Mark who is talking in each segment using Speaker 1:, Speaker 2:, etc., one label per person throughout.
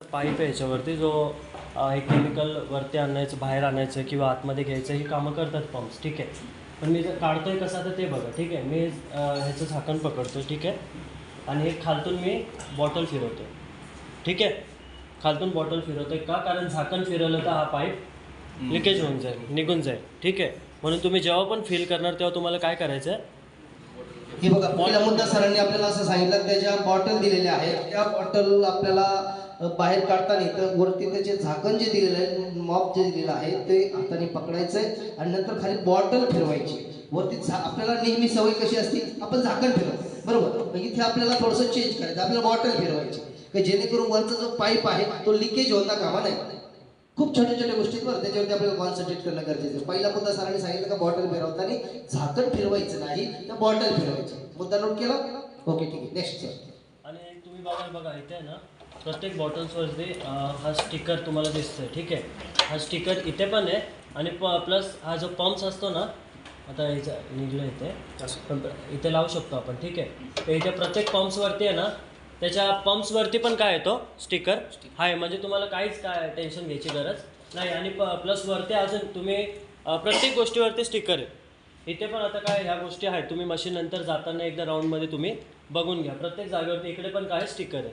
Speaker 1: Pipe आहे याच्यावरती जो हे केमिकल वरती आणायचं बाहेर आणायचं किंवा आतमध्ये घ्यायचं ही कामं करतात पंप्स ठीक आहे. पण मी जर काढतोय कसं तर ते बघा ठीक आहे. मी ह्याचं झाकण पकडतो ठीक आहे. आणि हे खालतून मी बॉटल फिरवतो ठीक आहे. खालतून बॉटल फिरवतोय का? कारण झाकण फिरवलं तर हा पाईप लिकेज होऊन जाईल निघून जाईल ठीक आहे. म्हणून तुम्ही जेव्हा पण फील करणार तेव्हा तुम्हाला काय करायचं आहे
Speaker 2: हे बघा पहिल्या मुद्दा सरांनी आपल्याला असं सांगितलं त्याच्या बॉटल दिलेल्या आहेत त्या बॉटल आपल्याला बाहेर काढताना तर वरती त्याचे झाकण जे दिलेलं आहे मॉप जे दिलेलं आहे ते हाताने पकडायचं आहे आणि नंतर खाली बॉटल फिरवायची. वरती झा आपल्याला नेहमी सवय कशी असते? आपण झाकण फिरवतो. बरोबर? इथे आपल्याला थोडंसं चेंज करायचं. आपल्याला बॉटल फिरवायची. जेणेकरून वरचा जो पाईप आहे तो लिकेज होता कामा नाही खूप छोट्या छोट्या गोष्टींवर त्याच्यावरती आपल्याला कॉन्सन्ट्रेट करणं गरजेचं पहिला मुद्दा सरांनी सांगितलं का बॉटल फिरवताना झाकण फिरवायचं नाही तर बॉटल फिरवायची. मुद्दा नोट केला? ओके ठीक आहे. नेक्स्ट सर
Speaker 1: आणि तुम्ही बघा बघा इथे ना प्रत्येक बॉटल्सवरती हा स्टिकर तुम्हाला दिसतोय. ठीक आहे? हा स्टिकर इथे पण आहे. आणि प प्लस हा जो पंप्स असतो ना आता इथं निघलं इथे. इथे लावू शकतो आपण. ठीक आहे? तर इथे प्रत्येक पंप्सवरती आहे ना त्याच्या पंप्सवरती पण काय येतो स्टिकर आहे म्हणजे तुम्हाला काहीच काय टेन्शन घ्यायची गरज नाही. आणि प प्लस वरती अजून तुम्ही प्रत्येक गोष्टीवरती स्टिकर आहे. इथे पण आता काय ह्या गोष्टी आहेत. तुम्ही मशीन नंतर जाताना एकदा राऊंडमध्ये तुम्ही बघून घ्या. प्रत्येक जागेवरती इकडे पण काय स्टिकर आहे.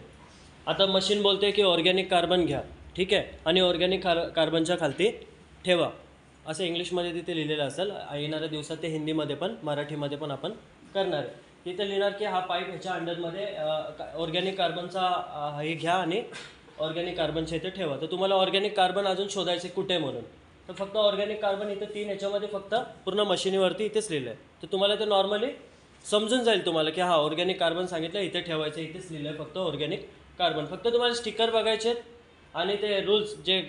Speaker 1: आता मशीन बोलते की ऑर्गॅनिक कार्बन घ्या. ठीक आहे? आणि ऑर्गॅनिक कार कार्बनच्या खालती ठेवा. असं इंग्लिशमध्ये तिथे लिहिलेलं असेल. येणाऱ्या दिवसात ते हिंदीमध्ये पण मराठीमध्ये पण आपण करणार आहे. तिथे लिहिणार की हा पाईप ह्याच्या अंडरमध्ये ऑर्गॅनिक कार्बनचा हे घ्या आणि ऑर्गॅनिक कार्बनच्या इथे ठेवा. तर तुम्हाला ऑर्गॅनिक कार्बन अजून शोधायचे कुठे म्हणून. तर फक्त ऑर्गॅनिक कार्बन इथं तीन ह्याच्यामध्ये फक्त पूर्ण मशिनीवरती इथेच लिहिलं आहे तर तुम्हाला ते नॉर्मली समजून जाईल तुम्हाला की हा ऑर्गॅनिक कार्बन सांगितलं इथे ठेवायचं इथेच लिहिलं आहे फक्त ऑर्गॅनिक कार्बन फक्त तुम्हाला स्टिकर बघायचे आहेत आणि ते रूल्स जे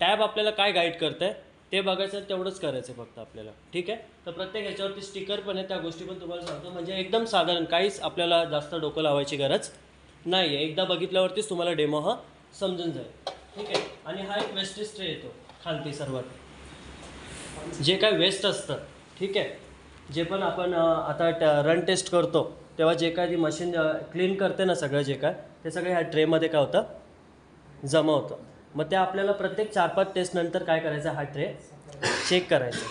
Speaker 1: टॅब आपल्याला काय गाईड करतं आहे ते बघायचं आहे, तेवढंच करायचं आहे फक्त आपल्याला. ठीक आहे? तर प्रत्येक ह्याच्यावरती स्टिकर पण आहे त्या गोष्टी पण तुम्हाला सांगतो. म्हणजे एकदम साधारण काहीच आपल्याला जास्त डोकं लावायची गरज नाही आहे एकदा बघितल्यावरतीच तुम्हाला डेमो हा समजून जाईल. ठीक आहे? आणि हा एक वेस्टेज ट्रे येतो खालती सर्वात. जे काय वेस्ट असतं ठीक आहे? जे पण आपण आता रन टेस्ट करतो तेव्हा जे काय ती मशीन क्लीन करते ना सगळं जे काय ते सगळं ह्या ट्रेमध्ये काय होतं? जमा होतं. मग ते आपल्याला प्रत्येक चार पाच टेस्ट नंतर काय करायचं? हा ट्रे चेक करायचा.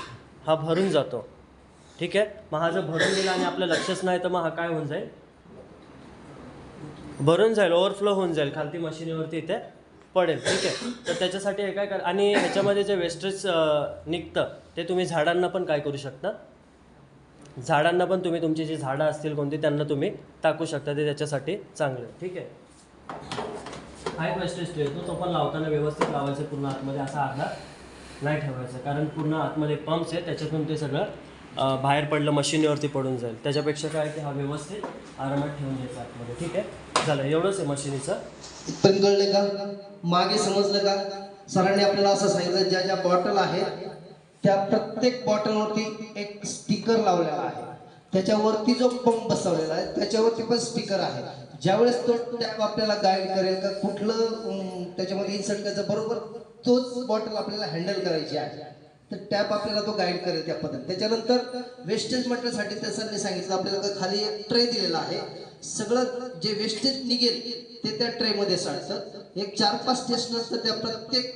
Speaker 1: हा भरून जातो. ठीक आहे? मग हा जर भरून गेला आणि आपलं लक्षच नाही तर मग हा काय होऊन जाईल? भरून जाईल ओव्हरफ्लो होऊन जाईल. खालती मशिनीवरती इथे पडेल. ठीक आहे? तर त्याच्यासाठी हे काय कर आणि ह्याच्यामध्ये जे वेस्टेज निघतं ते तुम्ही झाडांना पण काय करू शकता. झाडांना पण तुम्ही तुमची जी झाडं असतील कोणती त्यांना तुम्ही टाकू शकता. ते त्याच्यासाठी चांगलं आहे. ठीक आहे? हाय एक वेस्टेज येतो तो पण लावताना व्यवस्थित लावायचं पूर्ण आतमध्ये असा आडा नाही ठेवायचा. कारण पूर्ण आतमध्ये पंप्स आहे त्याच्यातून ते सगळं बाहेर पडलं मशिनीवरती पडून जाईल. त्याच्यापेक्षा काय की हा व्यवस्थित आरामात ठेवून द्यायचा आतमध्ये. ठीक आहे? झालं. एवढंच आहे मशिनीचं.
Speaker 2: इथपर्यंत कळलं का? मागे समजलं का? सरांनी आपल्याला असं सांगितलं ज्या ज्या बॉटल आहेत त्या प्रत्येक बॉटलवरती एक स्टिकर लावलेला आहे. त्याच्यावरती जो पंप बसवलेला आहे त्याच्यावरती पण स्टिकर आहे. ज्यावेळेस तो टॅप आपल्याला गाईड करेल का कुठलं त्याच्यामध्ये इन्सर्ट करायचं बरोबर तोच बॉटल आपल्याला हँडल करायची आहे. तर टॅप आपल्याला तो गाईड करेल त्या पद्धतीने. त्याच्यानंतर वेस्टेज मटेरियलसाठी त्या सरने सांगितलं आपल्याला का खाली एक ट्रे दिलेला आहे. सगळं जे वेस्टेज निघेल ते त्या ट्रेमध्ये साठतं. एक चार पाच टेस्ट असतं त्या प्रत्येक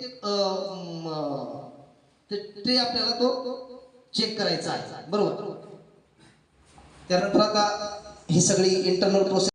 Speaker 2: ते ट्रे आपल्याला तो चेक करायचा आहे. बरोबर? त्यानंतर आता ही सगळी इंटरनल प्रोसेस